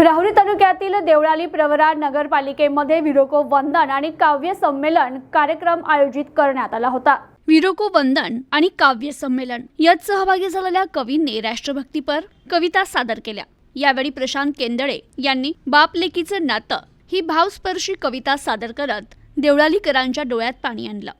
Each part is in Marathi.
राहुरी तालुक्यातील देवळाली प्रवरा नगरपालिकेमध्ये विरोको वंदन आणि काव्य संमेलन कार्यक्रम आयोजित करण्यात आला होता. विरोको वंदन आणि काव्य संमेलन यात सहभागी झालेल्या कवींनी राष्ट्रभक्तीपर कविता सादर केल्या. यावेळी प्रशांत केंदळे यांनी बाप लेकीचं नातं ही भावस्पर्शी कविता सादर करत देवळालीकरांच्या डोळ्यात पाणी आणलं.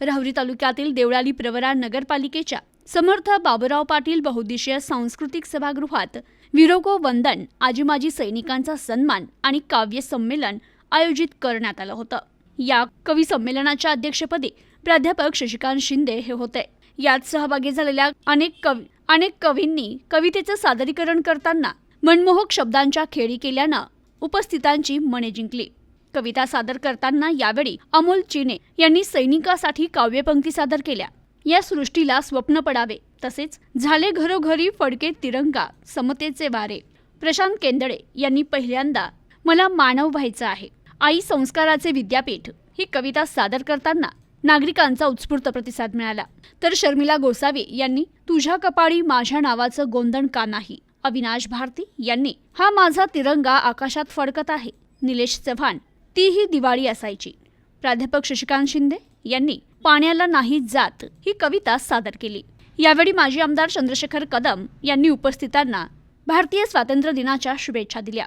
राहुरी तालुक्यातील देवळाली प्रवरा नगरपालिकेच्या समर्थ बाबुराव पाटील बहुद्देशीय सांस्कृतिक सभागृहात विरोगो वंदन आजी माजी सैनिकांचा सन्मान आणि काव्य संमेलन आयोजित करण्यात आलं होतं. या कवी संमेलनाच्या अध्यक्षपदी प्राध्यापक शशिकांत शिंदे हे होते. यात सहभागी झालेल्या अनेक कवी अनेक कवींनी कवितेचं सादरीकरण करताना मनमोहक शब्दांच्या खेळी केल्यानं उपस्थितांची मने जिंकली. कविता सादर करताना यावेळी अमोल चिने यांनी सैनिकासाठी काव्यपंक्ती सादर केल्या. या सृष्टीला स्वप्न पडावे. तसेच झाले घरोघरी फडके तिरंगा समतेचे वारे. प्रशांत केंदळे यांनी पहिल्यांदा मला मानव व्हायचं आहे. आई संस्काराचे विद्यापीठ. ही कविता सादर करताना नागरिकांचा उत्स्फूर्त प्रतिसाद मिळाला. तर शर्मिला गोसावी यांनी तुझ्या कपाळी माझ्या नावाचं गोंधण का नाही? अविनाश भारती यांनी हा माझा तिरंगा आकाशात फडकत आहे. निलेश चव्हाण ती ही दिवाळी असायची. प्राध्यापक शशिकांत शिंदे यांनी पाण्याला नाही जात ही कविता सादर केली. यावेळी माजी आमदार चंद्रशेखर कदम यांनी उपस्थितांना भारतीय स्वातंत्र्य दिनाच्या शुभेच्छा दिल्या.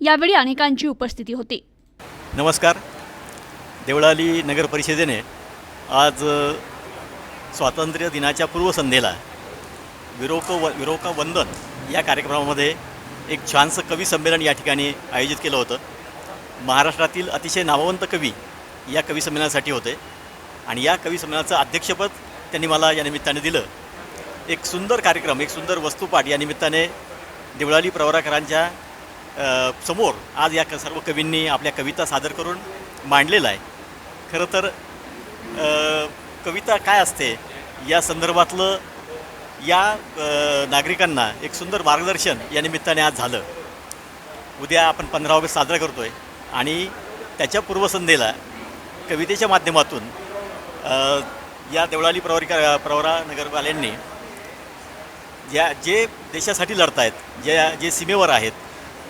यावेळी अनेकांची उपस्थिती होती. नमस्कार. देवळाली नगर परिषदेने आज स्वातंत्र्य दिनाच्या पूर्वसंध्येला विरोक व विरोक वंदन या कार्यक्रमामध्ये एक छानसं कवी संमेलन या ठिकाणी आयोजित केलं होतं. महाराष्ट्रातील अतिशय नामवंत कवी या कवी संमेलनासाठी होते. आणि या कवी संमेलनाचं अध्यक्षपद त्यांनी मला या निमित्ताने दिलं. एक सुंदर कार्यक्रम एक सुंदर वस्तुपाठ या निमित्ताने देवळाली प्रवराकरांच्या समोर आज या क- सर्व कवींनी आपल्या कविता सादर करून मांडलेला आहे. खरं तर कविता काय असते या संदर्भातलं या नागरिकांना एक सुंदर मार्गदर्शन या निमित्ताने आज झालं. उद्या आपण पंधरा ऑगस्ट साजरा करतो आहे आणि त्याच्या पूर्वसंध्येला कवितेच्या माध्यमातून या देवळाली प्रवरिका प्रवरा नगरवाल्यांनी ज्या जे देशासाठी लढत आहेत ज्या जे सीमेवर आहेत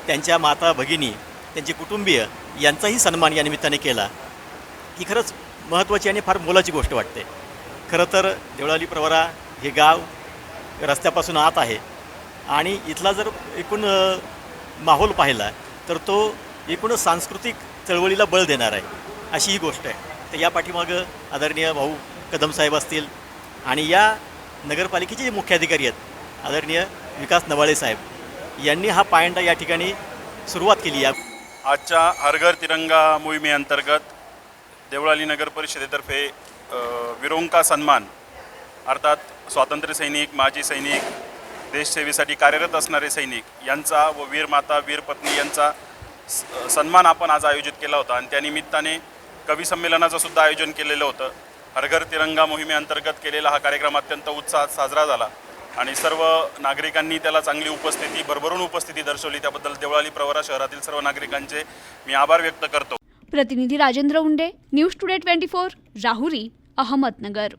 त्यांच्या माता भगिनी त्यांचे कुटुंबीय यांचाही सन्मान या निमित्ताने केला. ही खरंच महत्त्वाची आणि फार मोलाची गोष्ट वाटते. खरं तर देवळाली प्रवरा हे गाव रस्त्यापासून आत आहे आणि इथला जर एकूण माहोल पाहिला तर तो एकूणच सांस्कृतिक चळवळीला बळ देणार आहे अशी ही गोष्ट आहे. तर या पाठीमागं आदरणीय भाऊ कदम साहेब असतील आणि या नगरपालिकेचे जे मुख्य अधिकारी आहेत आदरणीय विकास नवाळे साहेब यांनी हा पायंडा या ठिकाणी सुरुवात केली. या आजच्या हरघर तिरंगा मोहिमेअंतर्गत देवळाली नगर परिषदेतर्फे विरोंका सन्मान अर्थात स्वातंत्र्य सैनिक माजी सैनिक देशसेवेसाठी कार्यरत असणारे सैनिक यांचा व वीरमाता वीरपत्नी यांचा स- सन्मान आपण आज आयोजित केला होता. आणि त्यानिमित्ताने कवी संमेलनाचं सुद्धा आयोजन केलेलं होतं. हरघर तिरंगा मोहिमेअंतर्गत केलेला हा कार्यक्रम अत्यंत उत्साहात साजरा झाला. आणि सर्व नागरिकांनी त्याला चांगली उपस्थिती भरभरून उपस्थिती दर्शवली. त्याबद्दल देवळाली प्रवरा शहरातील सर्व नागरिकांचे मी आभार व्यक्त करतो. प्रतिनिधी Rajendra Unde news today twenty four Rahuri Ahmednagar.